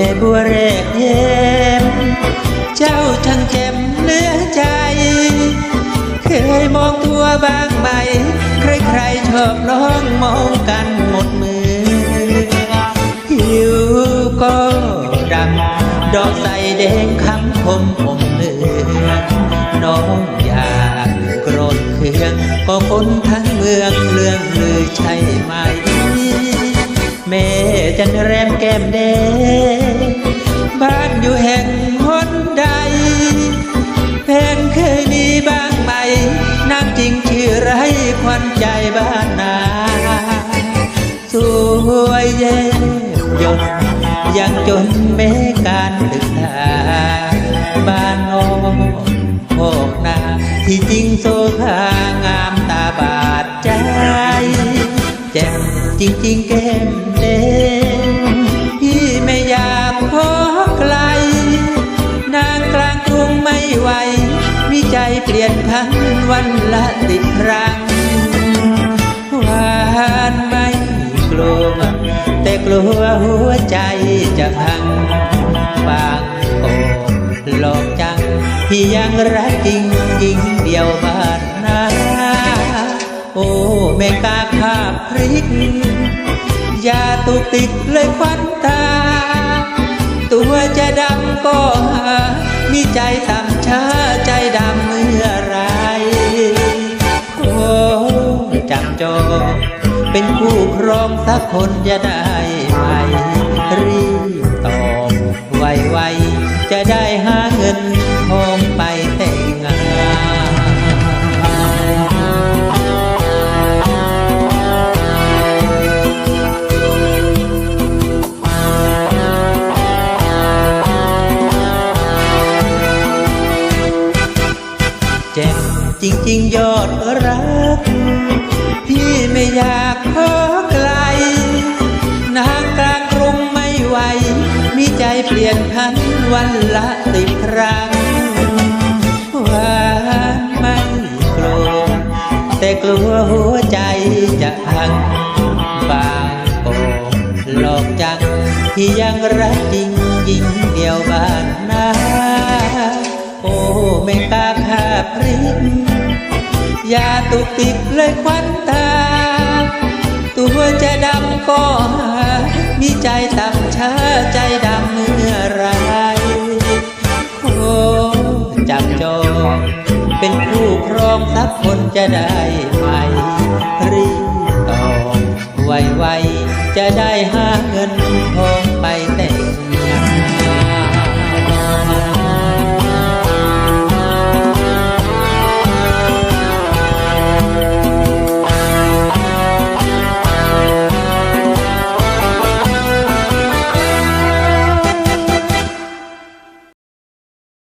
ม่บัวแรกเย็มเจ้าช่างเจ็บเหลือใจ เคยมองตัวบ้างไหม ใครๆชอบน้องมองกันหมดมือผิวก็ดำดอกใสแดงคำคมผมเลือนน้องอยากโกรธเคืองก็คนทั้งเมืองเรื่องลือใช่ไหมแม่จันแรมแก้มแดง อยู่แห่งหนใดแฟนเคยมีบ้างไหมนางจริงชื่อไรควันใจบ้านนาสวยเย็บยนยังจนแม้การศึกษาบ้านนอกพอกนา ที่จริงโซภางามตาบาดใจแจ่มจริงๆแก เปลี่ยนพันวันละสิบครั้งหวานไม่กลัวแต่กลัวหัวใจจะพังบางโกหลอกจัง ที่ยังรักจริงยิงเดียวบ้านนาโอ้แม่กาขาบพริกอย่าตุกติกเลยควันตา ตัวจะดำก็หามีใจตา จับจอ เป็นคู่ครองสักคนจะได้ไหมรีบตอบไวๆจะได้หาเงินทองไปแต่งงานแจ่มจริง ๆ ยอดรัก พี่ไม่อยากขอไกลนางกลางกรุงไม่ไหว มีใจเปลี่ยนพันวันละสิบครั้งหวานไม่กลัวแต่กลัวหัวใจจะพังบางโกหลอกจังที่ยังรักจริงยิงเดียวบ้านนาโอ้แม่กาขาพริก อย่าตุกติกเลยควันตา ตัวจะดำก็หา มีใจต่ำช้าใจดำเมื่อไร โอ้จับจองเป็นคู่ครองสักคนจะได้ไหมรีบตอบไวๆจะได้หาเงินทองไปแต่